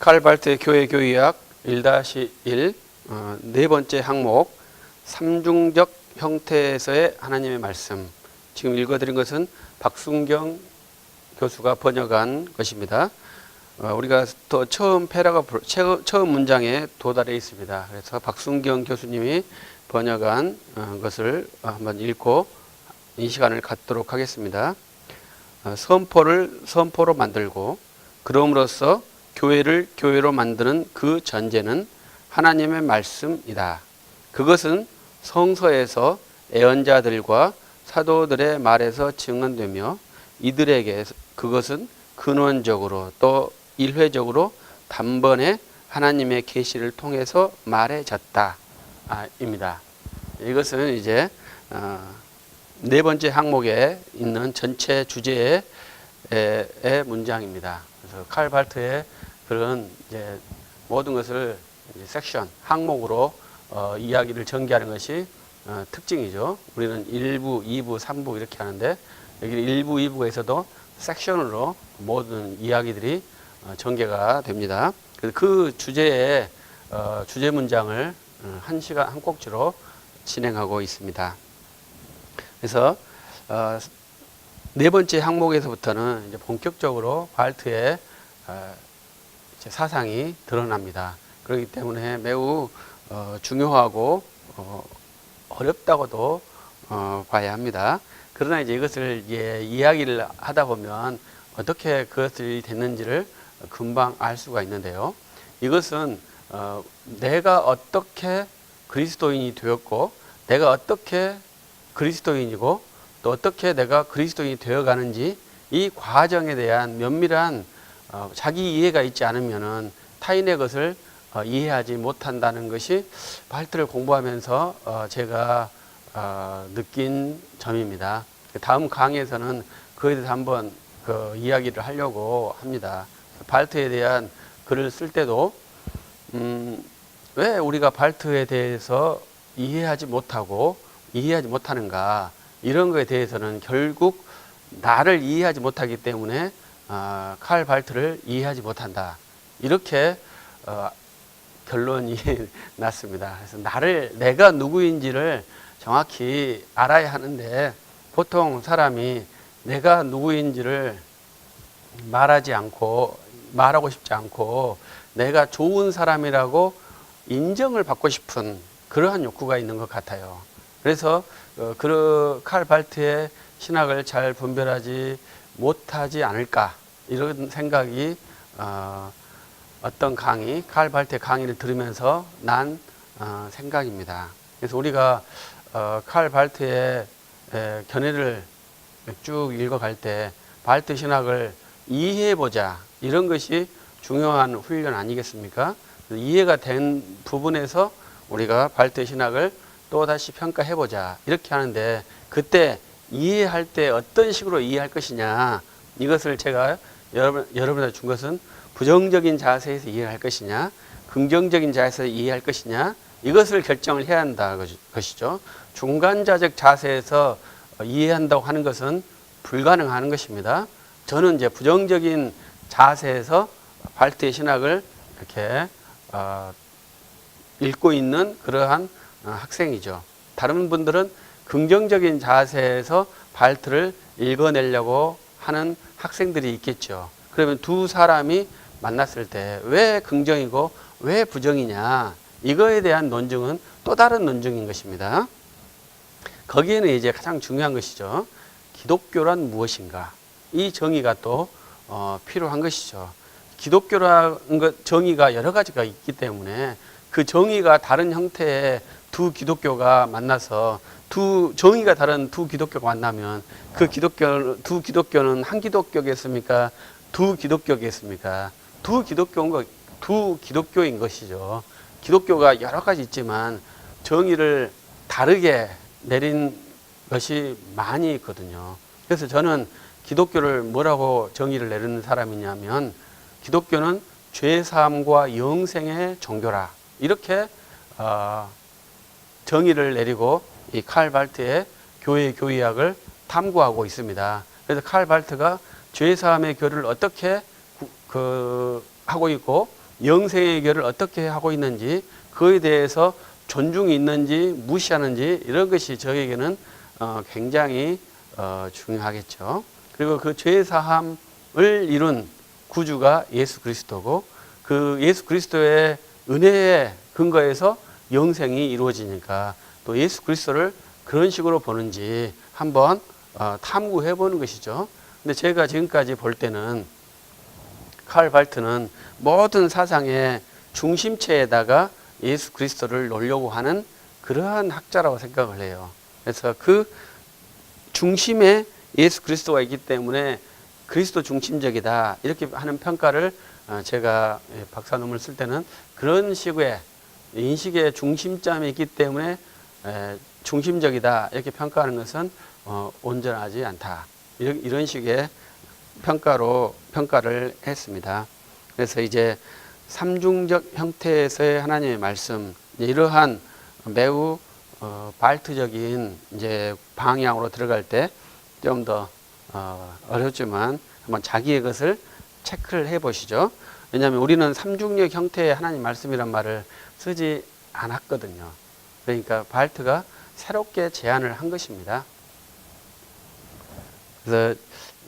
칼발트 교회 교의학 1-1 어, 네 번째 항목 삼중적 형태에서의 하나님의 말씀 지금 읽어드린 것은 박순경 교수가 번역한 것입니다. 어, 우리가 또 처음 처- 처음 문장에 도달해 있습니다. 그래서 박순경 교수님이 번역한 어, 것을 한번 읽고 이 시간을 갖도록 하겠습니다. 어, 선포를 선포로 만들고 그럼으로써 교회를 교회로 만드는 그 전제는 하나님의 말씀이다. 그것은 성서에서 애언자들과 사도들의 말에서 증언되며 이들에게 그것은 근원적으로 또 일회적으로 단번에 하나님의 계시를 통해서 말해졌다. 아, 입니다. 이것은 이제 어, 네 번째 항목에 있는 전체 주제의 문장입니다. 그래서 칼 발트의 그런 이제 모든 것을 이제 섹션 항목으로 어, 이야기를 전개하는 것이 어, 특징이죠. 우리는 1부, 2부, 3부 이렇게 하는데 여기 1부, 2부에서도 섹션으로 모든 이야기들이 어, 전개가 됩니다. 그래서 그 주제의 어, 주제 문장을 어, 한 시간 한 꼭지로 진행하고 있습니다. 그래서 어, 네 번째 항목에서부터는 이제 본격적으로 발트의 어, 사상이 드러납니다. 그렇기 때문에 매우 어, 중요하고 어, 어렵다고도 어, 봐야 합니다. 그러나 이제 이것을 예, 이야기를 하다 보면 어떻게 그것이 됐는지를 금방 알 수가 있는데요. 이것은 어, 내가 어떻게 그리스도인이 되었고 내가 어떻게 그리스도인이고 또 어떻게 내가 그리스도인이 되어가는지 이 과정에 대한 면밀한 어, 자기 이해가 있지 않으면은 타인의 것을 어, 이해하지 못한다는 것이 발트를 공부하면서 어, 제가 어, 느낀 점입니다. 다음 강의에서는 그에 대해서 한번 그 이야기를 하려고 합니다. 발트에 대한 글을 쓸 때도 음, 왜 우리가 발트에 대해서 이해하지 못하고 이해하지 못하는가 이런 거에 대해서는 결국 나를 이해하지 못하기 때문에 어, 칼 발트를 이해하지 못한다 이렇게 어, 결론이 났습니다. 그래서 나를 내가 누구인지를 정확히 알아야 하는데 보통 사람이 내가 누구인지를 말하지 않고 말하고 싶지 않고 내가 좋은 사람이라고 인정을 받고 싶은 그러한 욕구가 있는 것 같아요. 그래서 어, 그칼 발트의 신학을 잘 분별하지 못하지 않을까 이런 생각이 어, 어떤 강의 칼 발트의 강의를 들으면서 난 어, 생각입니다. 그래서 우리가 어, 칼 발트의 에, 견해를 쭉 읽어갈 때 발트 신학을 이해해 보자 이런 것이 중요한 훈련 아니겠습니까? 이해가 된 부분에서 우리가 발트 신학을 또 다시 평가해 보자 이렇게 하는데 그때 이해할 때 어떤 식으로 이해할 것이냐 이것을 제가 여러분 여러분한테 준 것은 부정적인 자세에서 이해할 것이냐 긍정적인 자세에서 이해할 것이냐 이것을 결정을 해야 한다 것이죠 중간자적 자세에서 이해한다고 하는 것은 불가능한 것입니다. 저는 이제 부정적인 자세에서 발트의 신학을 이렇게 어, 읽고 있는 그러한 어, 학생이죠. 다른 분들은 긍정적인 자세에서 발트를 읽어내려고 하는 학생들이 있겠죠. 그러면 두 사람이 만났을 때 왜 긍정이고 왜 부정이냐 이거에 대한 논증은 또 다른 논증인 것입니다. 거기에는 이제 가장 중요한 것이죠. 기독교란 무엇인가? 이 정의가 또 어, 필요한 것이죠. 기독교라는 것 정의가 여러 가지가 있기 때문에 그 정의가 다른 형태의 두 기독교가 만나서 두 정의가 다른 두 기독교가 만나면 그 기독교 두 기독교는 한 기독교겠습니까? 두 기독교겠습니까? 두 기독교인 거 두 기독교인 것이죠. 기독교가 여러 가지 있지만 정의를 다르게 내린 것이 많이 있거든요. 그래서 저는 기독교를 뭐라고 정의를 내리는 사람이냐면 기독교는 죄 사함과 영생의 종교라 이렇게 어, 정의를 내리고 이 칼 발트의 교회 교의학을 탐구하고 있습니다. 그래서 칼 발트가 죄 사함의 교를 어떻게 구- 그 하고 있고 영생의 교를 어떻게 하고 있는지 그에 대해서 존중이 있는지 무시하는지 이런 것이 저에게는 어, 굉장히 어, 중요하겠죠. 그리고 그 죄 사함을 이룬 구주가 예수 그리스도고 그 예수 그리스도의 은혜의 근거에서 영생이 이루어지니까 또 예수 그리스도를 그런 식으로 보는지 한번 어, 탐구해 보는 것이죠. 근데 제가 지금까지 볼 때는 칼 발트는 모든 사상의 중심체에다가 예수 그리스도를 놓으려고 하는 그러한 학자라고 생각을 해요. 그래서 그 중심에 예수 그리스도가 있기 때문에 그리스도 중심적이다 이렇게 하는 평가를 어, 제가 예, 박사 논문을 쓸 때는 그런 식의 인식의 중심점이 있기 때문에 에, 중심적이다 이렇게 평가하는 것은 어, 온전하지 않다 이런, 식의 평가로 평가를 했습니다. 그래서 이제 삼중적 형태에서의 하나님의 말씀 이러한 매우 어, 발트적인 이제 방향으로 들어갈 때 좀더 어, 어렵지만 한번 자기의 것을 체크를 해 보시죠. 왜냐하면 우리는 삼중력 형태의 하나님 말씀이란 말을 쓰지 않았거든요. 그러니까 발트가 새롭게 제안을 한 것입니다. 그래서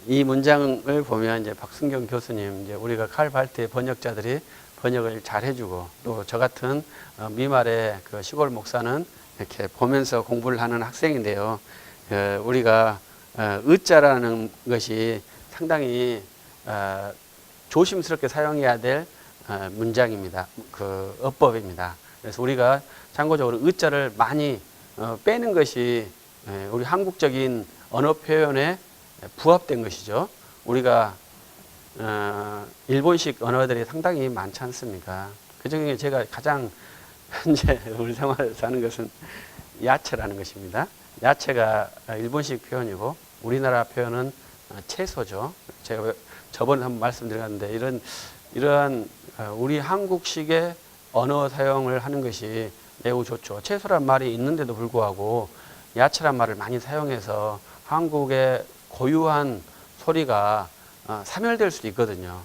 이 문장을 보면 이제 박순경 교수님, 이제 우리가 칼 발트의 번역자들이 번역을 잘 해주고 또 저 같은 어, 미말의 그 시골 목사는 이렇게 보면서 공부를 하는 학생인데요. 그 우리가 어, 의자라는 것이 상당히 어, 조심스럽게 사용해야 될 어, 문장입니다. 그 어법입니다. 그래서 우리가 참고적으로 의자를 많이 어, 빼는 것이 에, 우리 한국적인 언어 표현에 부합된 것이죠. 우리가 어, 일본식 언어들이 상당히 많지 않습니까? 그 중에 제가 가장 현재 우리 생활에서 하는 것은 야채라는 것입니다. 야채가 일본식 표현이고 우리나라 표현은 어, 채소죠. 제가 저번에 한번 말씀드렸는데 이런 이러한 어, 우리 한국식의 언어 사용을 하는 것이 매우 좋죠. 채소란 말이 있는데도 불구하고 야채란 말을 많이 사용해서 한국의 고유한 소리가 어, 사멸될 수도 있거든요.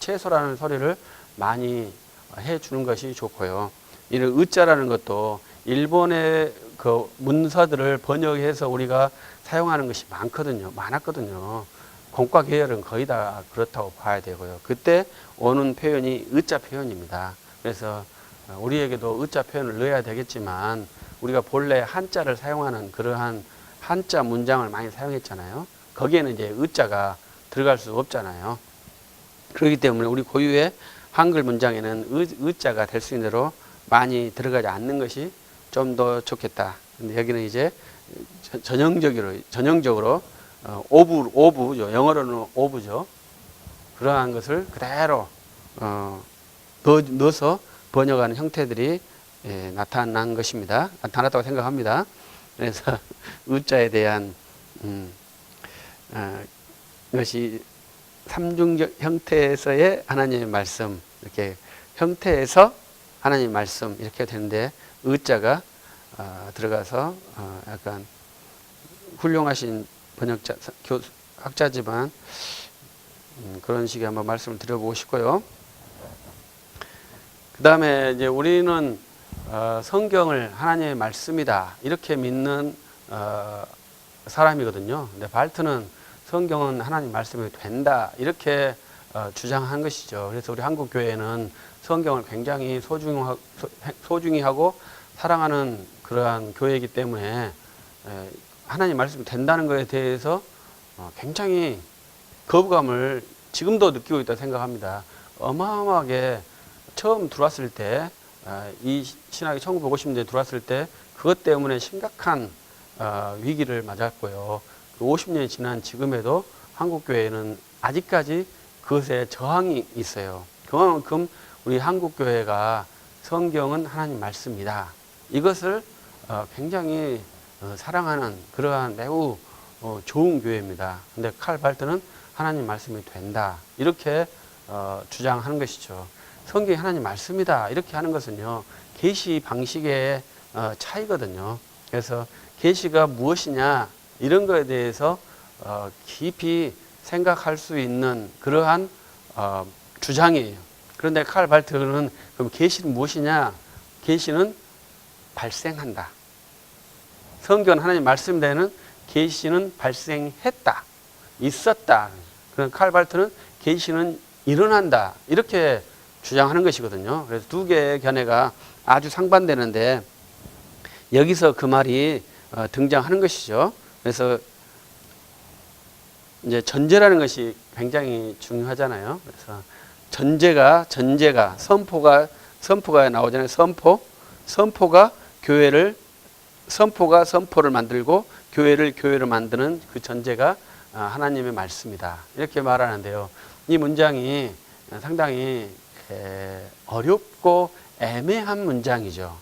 채소라는 소리를 많이 해주는 것이 좋고요. 이런 의자라는 것도 일본의 그 문서들을 번역해서 우리가 사용하는 것이 많거든요. 많았거든요. 공과 계열은 거의 다 그렇다고 봐야 되고요. 그때 오는 표현이 의자 표현입니다. 그래서 어, 우리에게도 의자 표현을 넣어야 되겠지만 우리가 본래 한자를 사용하는 그러한 한자 문장을 많이 사용했잖아요. 거기에는 이제 의자가 들어갈 수 없잖아요. 그렇기 때문에 우리 고유의 한글 문장에는 의, 의자가 될 수 있는 대로 많이 들어가지 않는 것이 좀 더 좋겠다. 근데 여기는 이제 전- 전형적으로 전형적으로 어, 오브 오브죠. 영어로는 오브죠. 그러한 것을 그대로 어, 넣어, 넣어서 번역하는 형태들이 예, 나타난 것입니다. 나타났다고 생각합니다. 그래서 의자에 대한 음, 어, 것이 삼중적 형태에서의 하나님의 말씀 이렇게 형태에서 하나님의 말씀 이렇게 되는데 의자가 어, 들어가서 어, 약간 훌륭하신 번역자 교 학자지만 음, 그런 식의 한번 말씀을 드려보고 싶고요. 그 다음에 이제 우리는 어, 성경을 하나님의 말씀이다 이렇게 믿는 어, 사람이거든요. 근데 발트는 성경은 하나님 말씀이 된다 이렇게 어, 주장한 것이죠. 그래서 우리 한국 교회는 성경을 굉장히 소중하, 소- 소중히 하고 사랑하는 그러한 교회이기 때문에 에, 하나님 말씀이 된다는 것에 대해서 어, 굉장히 거부감을 지금도 느끼고 있다 생각합니다. 어마어마하게 처음 들어왔을 때, 어, 이 신학이 1950년대에 들어왔을 때, 그것 때문에 심각한 어, 위기를 맞았고요. 50년이 지난 지금에도 한국교회는 아직까지 그것에 저항이 있어요. 그만큼 우리 한국 교회가 성경은 하나님 말씀이다. 이것을 어, 굉장히 어, 사랑하는 그러한 매우 어, 좋은 교회입니다. 근데 칼 발트는 하나님 말씀이 된다. 이렇게 어, 주장하는 것이죠. 성경이 하나님 말씀이다. 이렇게 하는 것은요. 계시 방식의 어, 차이거든요. 그래서 계시가 무엇이냐 이런 거에 대해서 어, 깊이 생각할 수 있는 그러한 어, 주장이에요. 그런데 칼 발트는 그럼 계시는 무엇이냐? 계시는 발생한다. 성경 하나님 말씀대는 계시는 발생했다. 있었다. 그런 칼 발트는 계시는 일어난다. 이렇게 주장하는 것이거든요. 그래서 두 개의 견해가 아주 상반되는데 여기서 그 말이 어, 등장하는 것이죠. 그래서 이제 전제라는 것이 굉장히 중요하잖아요. 그래서 전제가 전제가 선포가 선포가 나오잖아요. 선포 선포가 교회를 선포가 선포를 만들고 교회를 교회를 만드는 그 전제가 아, 하나님의 말씀이다. 이렇게 말하는데요. 이 문장이 상당히 에, 어렵고 애매한 문장이죠.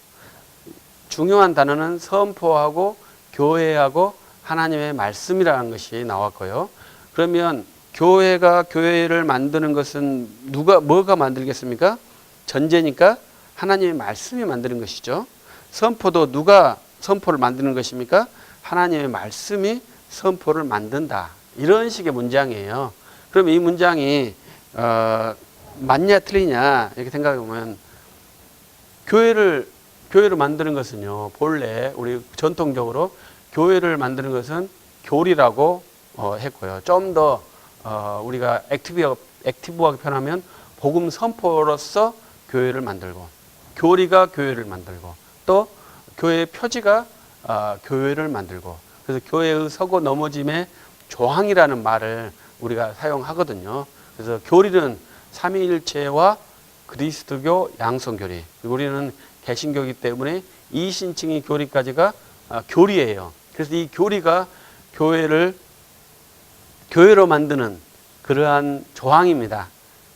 중요한 단어는 선포하고 교회하고 하나님의 말씀이라는 것이 나왔고요. 그러면 교회가 교회를 만드는 것은 누가 뭐가 만들겠습니까? 전제니까 하나님의 말씀이 만드는 것이죠. 선포도 누가 선포를 만드는 것입니까? 하나님의 말씀이 선포를 만든다. 이런 식의 문장이에요. 그럼 이 문장이 어, 맞냐 틀리냐 이렇게 생각해 보면 교회를 교회를 만드는 것은요 본래 우리 전통적으로 교회를 만드는 것은 교리라고 어, 했고요. 좀 더 어, 우리가 액티브 액티브하게 표현하면 복음 선포로서 교회를 만들고 교리가 교회를 만들고 또 교회의 표지가 어, 교회를 만들고 그래서 교회의 서고 넘어짐의 조항이라는 말을 우리가 사용하거든요. 그래서 교리는 삼위일체와 그리스도교 양성교리. 우리는 개신교이기 때문에 이신칭의 교리까지가 아, 교리예요. 그래서 이 교리가 교회를 교회로 만드는 그러한 조항입니다.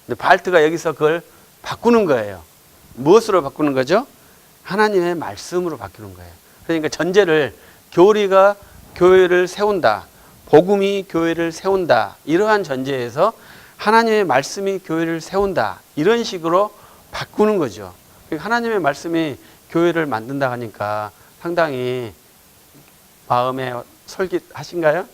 근데 발트가 여기서 그걸 바꾸는 거예요. 무엇으로 바꾸는 거죠? 하나님의 말씀으로 바꾸는 거예요. 그러니까 전제를 교리가 교회를 세운다. 복음이 교회를 세운다. 이러한 전제에서 하나님의 말씀이 교회를 세운다. 이런 식으로 바꾸는 거죠. 그러니까 하나님의 말씀이 교회를 만든다 하니까 상당히 마음에 솔깃하신가요?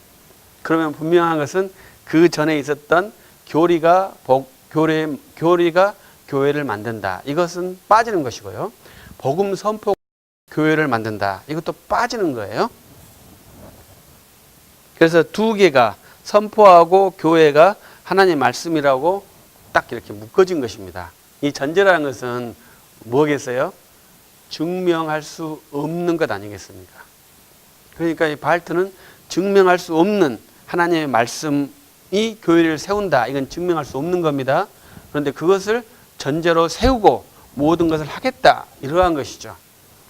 그러면 분명한 것은 그 전에 있었던 교리가 복, 교리, 교리가 교회를 만든다. 이것은 빠지는 것이고요. 복음 선포 교회를 만든다. 이것도 빠지는 거예요. 그래서 두 개가 선포하고 교회가 하나님 말씀이라고 딱 이렇게 묶어진 것입니다. 이 전제라는 것은 뭐겠어요? 증명할 수 없는 것 아니겠습니까? 그러니까 이 발트는 증명할 수 없는 하나님의 말씀이 교회를 세운다. 이건 증명할 수 없는 겁니다. 그런데 그것을 전제로 세우고 모든 것을 하겠다. 이러한 것이죠.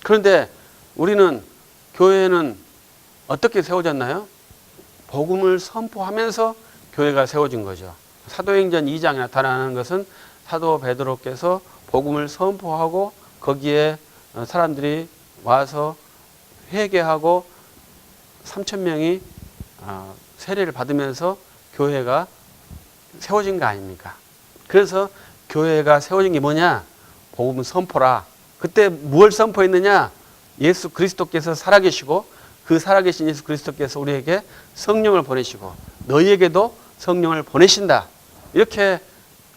그런데 우리는 교회는 어떻게 세워졌나요? 복음을 선포하면서 교회가 세워진 거죠. 사도행전 2장에 나타나는 것은 사도 베드로께서 복음을 선포하고 거기에 사람들이 와서 회개하고 3천 명이 어, 세례를 받으면서 교회가 세워진 거 아닙니까? 그래서 교회가 세워진 게 뭐냐? 복음 선포라. 그때 무엇 선포했느냐? 예수 그리스도께서 살아계시고 그 살아계신 예수 그리스도께서 우리에게 성령을 보내시고 너희에게도 성령을 보내신다. 이렇게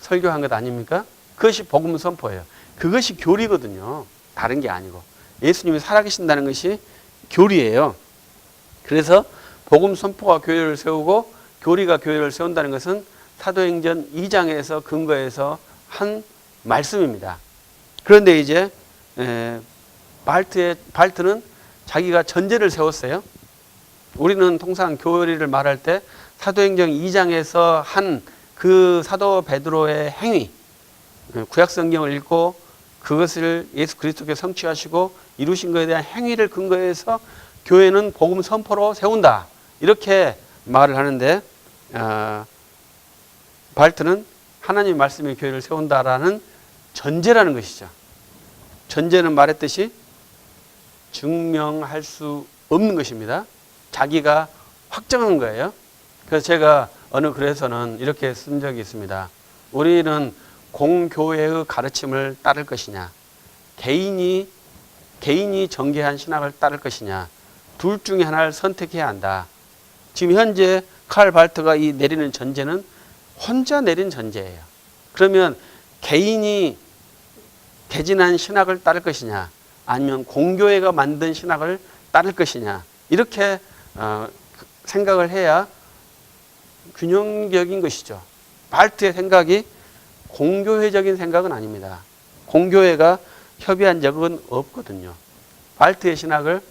설교한 것 아닙니까? 그것이 복음 선포예요. 그것이 교리거든요. 다른 게 아니고. 예수님이 살아계신다는 것이 교리예요. 그래서 복음 선포가 교회를 세우고 교리가 교회를 세운다는 것은 사도행전 2장에서 근거해서 한 말씀입니다. 그런데 이제 에, 발트의 발트는 자기가 전제를 세웠어요. 우리는 통상 교리를 말할 때 사도행전 2장에서 한 그 사도 베드로의 행위, 구약 성경을 읽고 그것을 예수 그리스도께 성취하시고 이루신 것에 대한 행위를 근거해서 교회는 복음 선포로 세운다. 이렇게 말을 하는데 어, 발트는 하나님 말씀이 교회를 세운다라는 전제라는 것이죠. 전제는 말했듯이 증명할 수 없는 것입니다. 자기가 확정한 거예요. 그래서 제가 어느 글에서는 이렇게 쓴 적이 있습니다. 우리는 공교회의 가르침을 따를 것이냐, 개인이 개인이 전개한 신학을 따를 것이냐, 둘 중에 하나를 선택해야 한다. 지금 현재 칼 발트가 이 내리는 전제는 혼자 내린 전제예요. 그러면 개인이 개진한 신학을 따를 것이냐, 아니면 공교회가 만든 신학을 따를 것이냐, 이렇게 어, 생각을 해야 균형적인 것이죠. 발트의 생각이 공교회적인 생각은 아닙니다. 공교회가 협의한 적은 없거든요. 발트의 신학을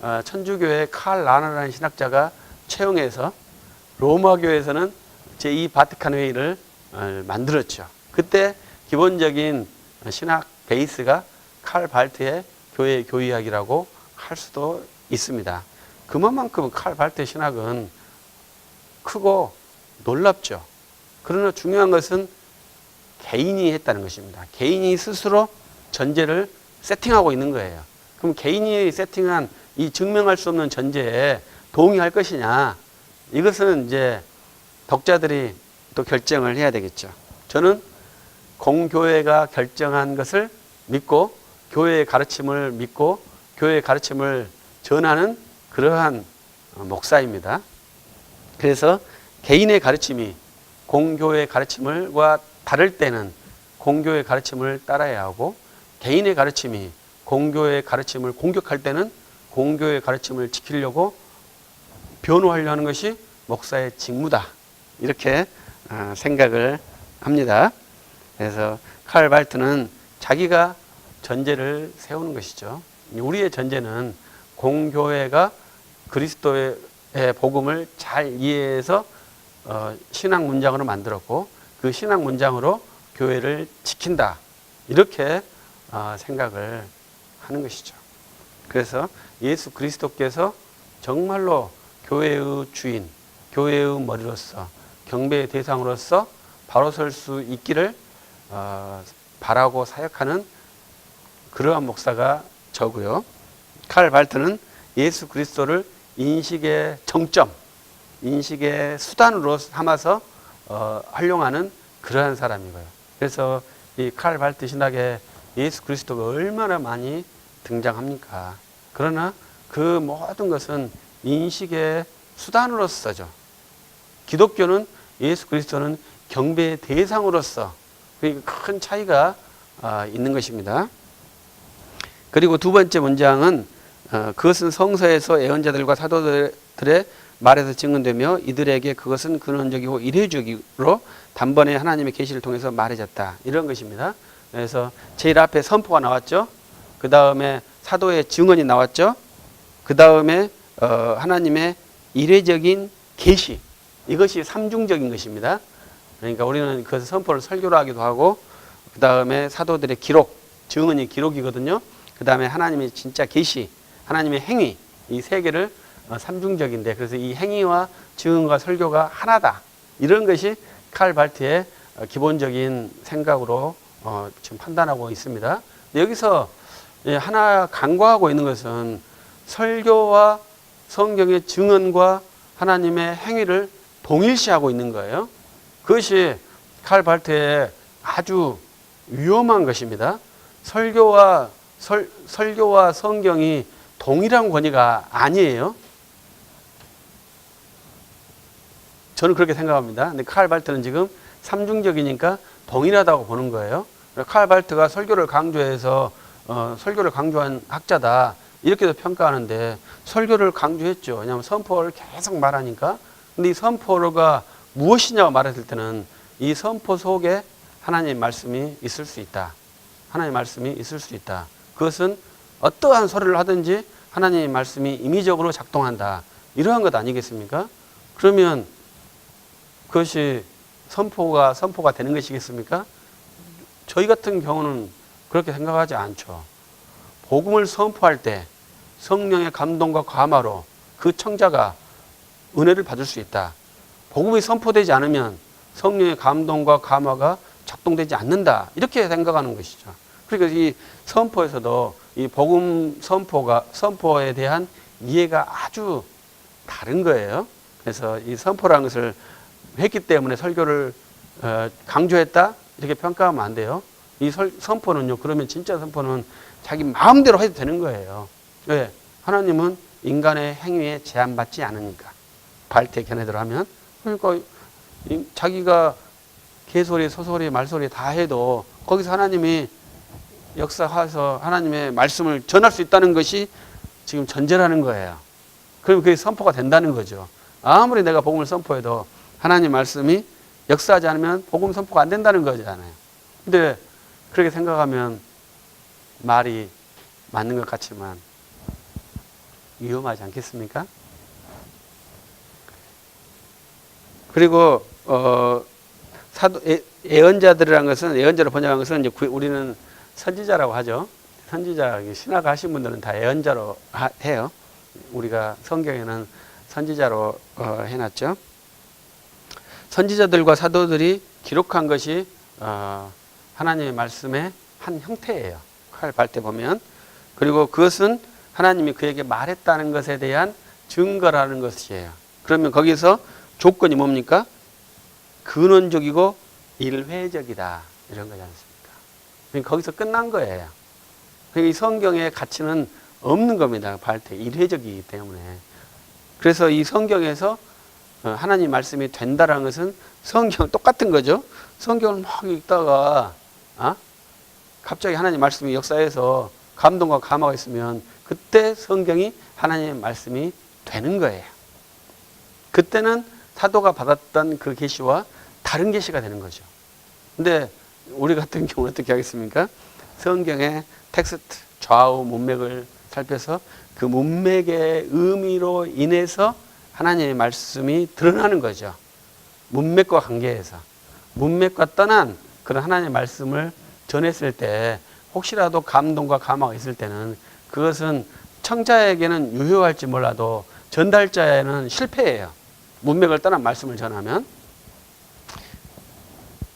어, 천주교의 칼 라너라는 신학자가 채용해서 로마 교회에서는 제2 바티칸 회의를 어, 만들었죠. 그때 기본적인 신학 베이스가 칼 발트의 교회 교의학이라고 할 수도 있습니다. 그만큼 칼 발트의 신학은 크고 놀랍죠. 그러나 중요한 것은 개인이 했다는 것입니다. 개인이 스스로 전제를 세팅하고 있는 거예요. 그럼 개인이 세팅한 이 증명할 수 없는 전제에 동의할 것이냐? 이것은 이제 독자들이 또 결정을 해야 되겠죠. 저는 공교회가 결정한 것을 믿고 교회의 가르침을 믿고 교회의 가르침을 전하는 그러한 어, 목사입니다. 그래서 개인의 가르침이 공교의 가르침을과 다를 때는 공교의 가르침을 따라야 하고 개인의 가르침이 공교의 가르침을 공격할 때는 공교의 가르침을 지키려고 변호하려 하는 것이 목사의 직무다. 이렇게 아, 생각을 합니다. 그래서 칼 발트는 자기가 전제를 세우는 것이죠. 우리의 전제는 공교회가 그리스도의 복음을 잘 이해해서 어, 신앙 문장으로 만들었고 그 신앙 문장으로 교회를 지킨다. 이렇게 어, 생각을 하는 것이죠. 그래서 예수 그리스도께서 정말로 교회의 주인, 교회의 머리로서 경배의 대상으로서 바로 설 수 있기를 어, 바라고 사역하는 그러한 목사가 저고요. 칼 발트는 예수 그리스도를 인식의 정점, 인식의 수단으로 삼아서 어, 활용하는 그러한 사람이고요. 그래서 이 칼 발트 신학에 예수 그리스도가 얼마나 많이 등장합니까? 그러나 그 모든 것은 인식의 수단으로서죠. 기독교는 예수 그리스도는 경배의 대상으로서 큰 차이가 어, 있는 것입니다. 그리고 두 번째 문장은 어, 그것은 성서에서 예언자들과 사도들의 말에서 증언되며 이들에게 그것은 근원적이고 이례적으로 단번에 하나님의 계시를 통해서 말해졌다. 이런 것입니다. 그래서 제일 앞에 선포가 나왔죠. 그 다음에 사도의 증언이 나왔죠. 그 다음에 어, 하나님의 이례적인 계시 이것이 삼중적인 것입니다. 그러니까 우리는 그 선포를 설교로 하기도 하고 그 다음에 사도들의 기록 증언이 기록이거든요. 그 다음에 하나님의 진짜 계시 하나님의 행위 이 세 개를 어, 삼중적인데 그래서 이 행위와 증언과 설교가 하나다 이런 것이 칼 발트의 어, 기본적인 생각으로 어, 지금 판단하고 있습니다. 여기서 예, 하나 간과하고 있는 것은 설교와 성경의 증언과 하나님의 행위를 동일시하고 있는 거예요. 그것이 칼 발트의 아주 위험한 것입니다. 설교와 설, 설교와 성경이 동일한 권위가 아니에요. 저는 그렇게 생각합니다. 근데 칼 발트는 지금 삼중적이니까 동일하다고 보는 거예요. 칼 발트가 설교를 강조해서 어, 설교를 강조한 학자다 이렇게도 평가하는데 설교를 강조했죠. 왜냐하면 선포를 계속 말하니까. 근데 이 선포가 무엇이냐고 말했을 때는 이 선포 속에 하나님의 말씀이 있을 수 있다. 하나님의 말씀이 있을 수 있다. 그것은 어떠한 소리를 하든지 하나님의 말씀이 임의적으로 작동한다. 이러한 것 아니겠습니까? 그러면 그것이 선포가 선포가 되는 것이겠습니까? 저희 같은 경우는 그렇게 생각하지 않죠. 복음을 선포할 때 성령의 감동과 감화로 그 청자가 은혜를 받을 수 있다. 복음이 선포되지 않으면 성령의 감동과 감화가 작동되지 않는다. 이렇게 생각하는 것이죠. 그러니까 이 선포에서도 이 복음 선포가 선포에 대한 이해가 아주 다른 거예요. 그래서 이 선포라는 것을 했기 때문에 설교를 어, 강조했다 이렇게 평가하면 안 돼요. 이 설, 선포는요. 그러면 진짜 선포는 자기 마음대로 해도 되는 거예요. 왜? 하나님은 인간의 행위에 제한받지 않으니까. 발태 견해대로 하면 그러니까 이- 자기가 개소리, 소소리, 말소리 다 해도 거기서 하나님이 역사해서 하나님의 말씀을 전할 수 있다는 것이 지금 전제라는 거예요. 그럼 그게 선포가 된다는 거죠. 아무리 내가 복음을 선포해도 하나님 말씀이 역사하지 않으면 복음 선포가 안 된다는 거잖아요. 근데 그렇게 생각하면 말이 맞는 것 같지만 위험하지 않겠습니까? 그리고 어 사도 예, 예언자들이라는 것은 예언자로 번역한 것은 이제 구- 우리는 선지자라고 하죠. 선지자 신학 하신 분들은 다 예언자로 하- 해요. 우리가 성경에는 선지자로 어, 해놨죠. 선지자들과 사도들이 기록한 것이 어, 하나님의 말씀의 한 형태예요. 칼 발 때 보면 그리고 그것은 하나님이 그에게 말했다는 것에 대한 증거라는 것이에요. 그러면 거기서 조건이 뭡니까? 근원적이고 일회적이다 이런 거지 않습니까? 그러니까 거기서 끝난 거예요. 그러니까 이 성경의 가치는 없는 겁니다. 발태 일회적이기 때문에. 그래서 이 성경에서 어, 하나님 말씀이 된다라는 것은 성경 똑같은 거죠. 성경을 막 읽다가 아? 갑자기 하나님 말씀이 역사에서 감동과 감화가 있으면 그때 성경이 하나님의 말씀이 되는 거예요. 그때는 사도가 받았던 그 계시와 다른 계시가 되는 거죠. 근데 우리 같은 경우는 어떻게 하겠습니까? 성경의 텍스트 좌우 문맥을 살펴서 그 문맥의 의미로 인해서 하나님의 말씀이 드러나는 거죠. 문맥과 관계에서 문맥과 떠난 그런 하나님의 말씀을 전했을 때 혹시라도 감동과 감화가 있을 때는 그것은 청자에게는 유효할지 몰라도 전달자에는 실패예요. 문맥을 떠난 말씀을 전하면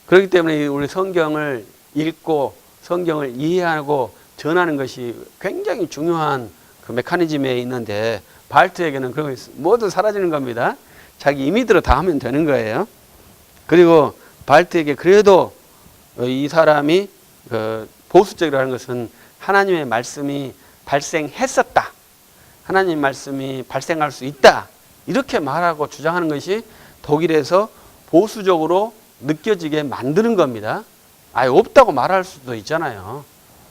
그렇기 때문에 우리 성경을 읽고 성경을 이해하고 전하는 것이 굉장히 중요한 그 메커니즘에 있는데 발트에게는 그런 거 있- 모두 사라지는 겁니다. 자기 임의대로 다 하면 되는 거예요. 그리고 발트에게 그래도 어, 이 사람이 그 보수적이라는 것은 하나님의 말씀이 발생했었다. 하나님 말씀이 발생할 수 있다. 이렇게 말하고 주장하는 것이 독일에서 보수적으로 느껴지게 만드는 겁니다. 아예 없다고 말할 수도 있잖아요.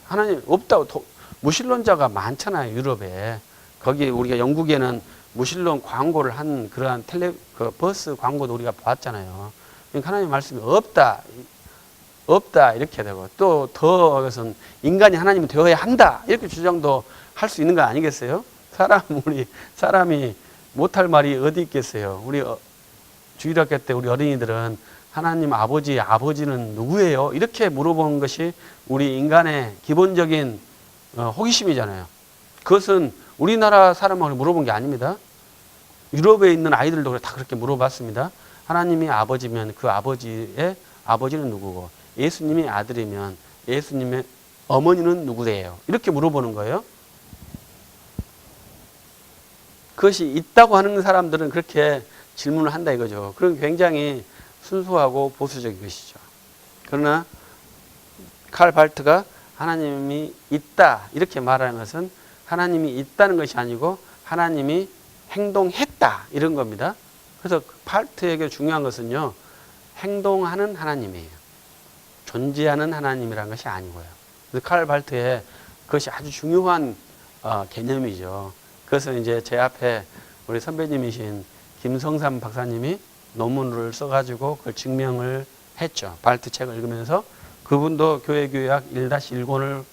하나님 없다고 도- 무신론자가 많잖아요 유럽에. 거기 우리가 영국에는 무신론 광고를 한 그러한 텔레 그 버스 광고도 우리가 봤잖아요. 그러니까 하나님 말씀이 없다. 없다 이렇게 되고 또더 것은 인간이 하나님이 되어야 한다 이렇게 주장도 할 수 있는 거 아니겠어요? 사람 우리 사람이 못할 말이 어디 있겠어요? 우리 어, 주일학교 때 우리 어린이들은 하나님 아버지 아버지는 누구예요? 이렇게 물어보는 것이 우리 인간의 기본적인 어, 호기심이잖아요. 그것은 우리나라 사람을 물어본 게 아닙니다. 유럽에 있는 아이들도 다 그렇게 물어봤습니다. 하나님이 아버지면 그 아버지의 아버지는 누구고 예수님이 아들이면 예수님의 어머니는 누구예요? 이렇게 물어보는 거예요. 그것이 있다고 하는 사람들은 그렇게 질문을 한다 이거죠. 그럼 굉장히 순수하고 보수적인 것이죠. 그러나 칼 발트가 하나님이 있다 이렇게 말하는 것은 하나님이 있다는 것이 아니고 하나님이 행동했다 이런 겁니다. 그래서 발트에게 중요한 것은요 행동하는 하나님이에요. 존재하는 하나님이라는 것이 아니고요. 그래서 칼 발트의 그것이 아주 중요한 어, 개념이죠. 그것은 이제 제 앞에 우리 선배님이신 김성삼 박사님이 논문을 써가지고 그걸 증명을 했죠. 발트 책을 읽으면서 그분도 교회교약 1-1권을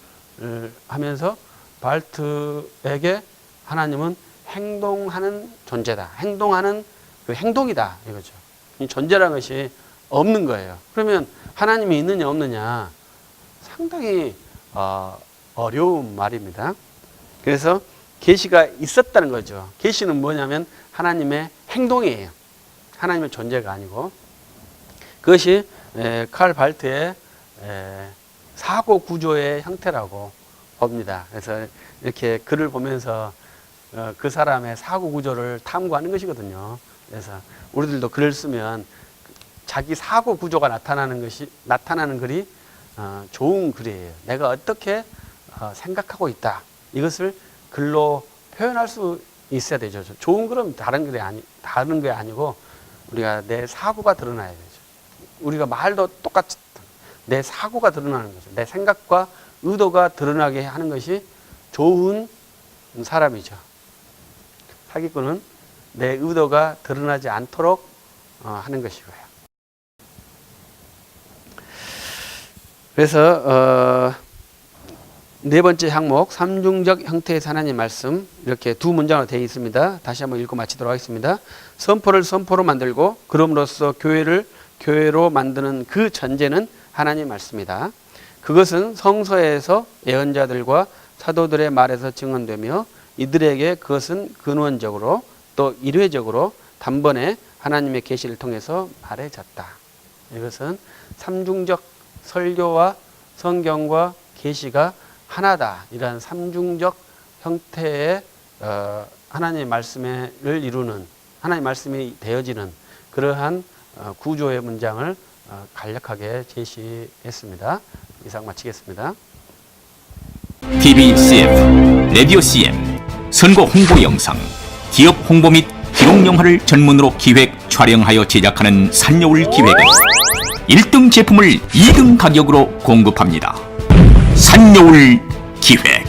하면서 발트에게 하나님은 행동하는 존재다. 행동하는 그 행동이다. 이거죠. 이 존재라는 것이 없는 거예요. 그러면 하나님이 있느냐 없느냐 상당히 어, 어려운 말입니다. 그래서 계시가 있었다는 거죠. 계시는 뭐냐면 하나님의 행동이에요. 하나님의 존재가 아니고 그것이 에, 칼 발트의 에, 사고 구조의 형태라고 봅니다. 그래서 이렇게 글을 보면서 어, 그 사람의 사고 구조를 탐구하는 것이거든요. 그래서 우리들도 글을 쓰면 자기 사고 구조가 나타나는 것이 나타나는 글이 어, 좋은 글이에요. 내가 어떻게 어, 생각하고 있다. 이것을 글로 표현할 수 있어야 되죠. 좋은 글은 다른 글이 아니 다른 게 아니고 우리가 내 사고가 드러나야 되죠. 우리가 말도 똑같이 내 사고가 드러나는 거죠. 내 생각과 의도가 드러나게 하는 것이 좋은 사람이죠. 사기꾼은 내 의도가 드러나지 않도록 어, 하는 것이고요. 그래서 어, 네 번째 항목 삼중적 형태의 하나님 말씀 이렇게 두 문장으로 되어 있습니다. 다시 한번 읽고 마치도록 하겠습니다. 선포를 선포로 만들고 그럼으로써 교회를 교회로 만드는 그 전제는 하나님 말씀이다. 그것은 성서에서 예언자들과 사도들의 말에서 증언되며 이들에게 그것은 근원적으로 또 일회적으로 단번에 하나님의 계시를 통해서 말해졌다. 이것은 삼중적 설교와 성경과 계시가 하나다. 이러한 삼중적 형태의 어, 하나님의 말씀을 이루는 하나님의 말씀이 되어지는 그러한 어, 구조의 문장을 어, 간략하게 제시했습니다. 이상 마치겠습니다. TV CF, 라디오 CM, 선거 홍보 영상, 기업 홍보 및 기록 영화를 전문으로 기획, 촬영하여 제작하는 산여울 기획은 1등 제품을 2등 가격으로 공급합니다. 산여울 기획